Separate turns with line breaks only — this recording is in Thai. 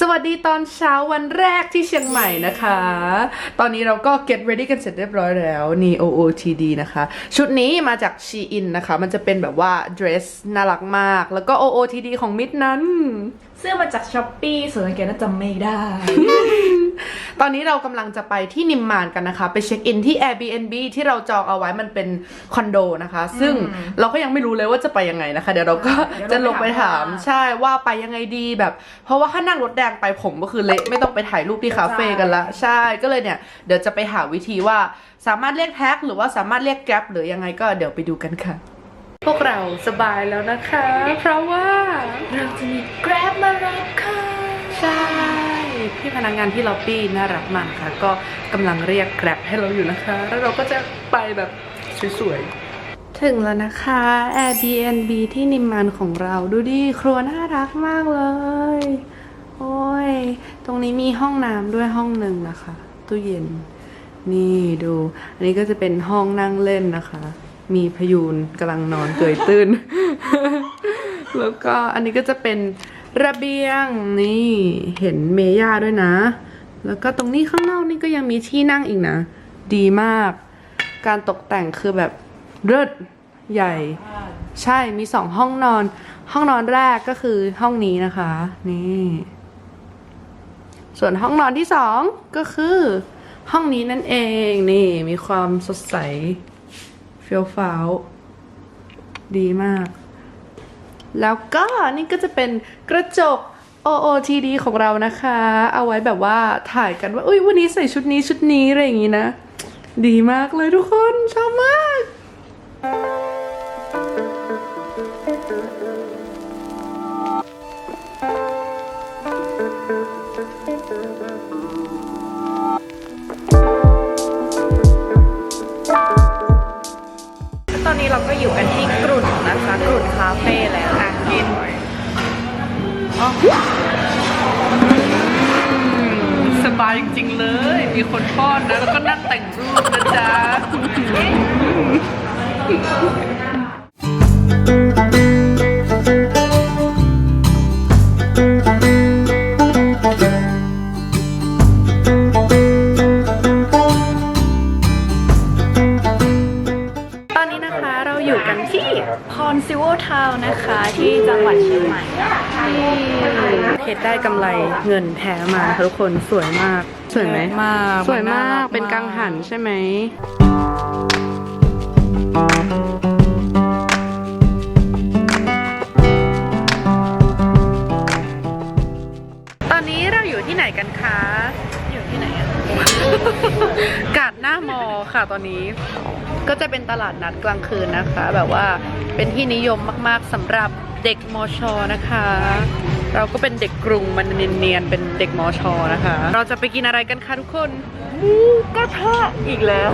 ตอนเช้าวันแรกที่เชียงใหม่นะคะ ตอนนี้เราก็ get ready กันเสร็จเรียบร้อยแล้วนี่ OOTD นะคะ ชุดนี้มาจาก Shein นะคะ มันจะเป็นแบบว่า dress น่ารักมาก แล้วก็ OOTD ของมิดนั้น
เสื้อมาจากช้อปปี้ส่วนกางเกงน่าจะไม่ได้
ตอนนี้เรากำลังจะไปที่นิมมานกันนะคะ ไปเช็คอินที่ Airbnb ที่เราจองเอาไว้มันเป็นคอนโดนะคะ ซึ่งเราก็ยังไม่รู้เลยว่าจะไปยังไงนะคะ เดี๋ยวเราก็
เดี๋ยว
จะ
เรา
ลงไปถาม
ไปถาม
ใช่ว่าไปยังไงดีแบบ เพราะว่าถ้านั่งรถแดงไปผมก็คือเละไม่ต้องไปถ่ายรูปที่คาเฟ่กันละใช่ก็เลยเนี่ยเดี๋ยวจะไปหาวิธีว่าสามารถเรียกแท็กหรือว่าสามารถเรียกแกร็บหรือยังไงก็เดี๋ยวไปดูกันค่ะ พวกเราสบายแล้วนะคะ เพราะว่า
เราจะมี Grab มารับค่ะ
ใช่พี่พนักงานที่ล็อบบี้น่ารักมากค่ะ ก็กำลังเรียกแกร็บให้เราอยู่นะคะ แล้วเราก็จะไปแบบสวยๆถึงแล้วนะคะ Airbnb ที่นิมมานของเราดูดิ ครัวน่ารักมากเลย โอ้ย ตรงนี้มีห้องน้ำด้วยห้องหนึ่งนะคะ ตู้เย็น นี่ดู อันนี้ก็จะเป็นห้องนั่งเล่นนะคะ มีพยูนกำลังนอนเกยตื้น แล้วก็อันนี้ก็จะเป็นระเบียงนี่เห็นเมย่าด้วยนะ แล้วก็ตรงนี้ข้างนอกนี่ก็ยังมีที่นั่งอีกนะ ดีมาก การตกแต่งคือแบบเลิศใหญ่ ใช่มีสองห้องนอน ห้องนอนแรกก็คือห้องนี้นะคะ นี่ ส่วนห้องนอนที่สองก็คือห้องนี้นั่นเองนี่มีความสดใสเฟี้ยวฟ้าวดีมาก แล้วก็นี่ก็จะเป็นกระจก OOTD ของเรานะคะ เอาไว้แบบว่าถ่ายกันว่าอุ้ยวันนี้ใส่ชุดนี้ชุดนี้อะไรอย่างงี้นะ ดีมากเลยทุกคนชอบมาก
ตอ ที่กรุ่นนะคะกรุ่นคาเฟ่แล้วอะกินอ๋อ
สบายจริงๆเลย มีคนป้อนนะ แล้วก็นั่งแต่งรูปนะจ๊ะ
นนี้นะคะ เราอยู่กันที่พรซิวทาวนะคะ ที่จังหวัดเชียงใหม่นะคะ
เพชรได้กำไรเงินแท้มาค่ะทุกคนสวยมาก สวยไหม
มาก
สวยมาก
น
เป็นกังหันใช่ไหมตอนนี้เราอยู่ที่ไหนกันคะ
อยู่ที่ไหนอะ
กาดหน้ามอค่ะตอนนี้ ก็จะเป็นตลาดนัดกลางคืนนะคะ แบบว่าเป็นที่นิยมมากๆสำหรับเด็กมอชอนะคะ เราก็เป็นเด็กกรุงมันเนียนๆเป็นเด็กมอชอนะคะ เราจะไปกินอะไรกันคะทุกคนหมูกระทะอีกแล้ว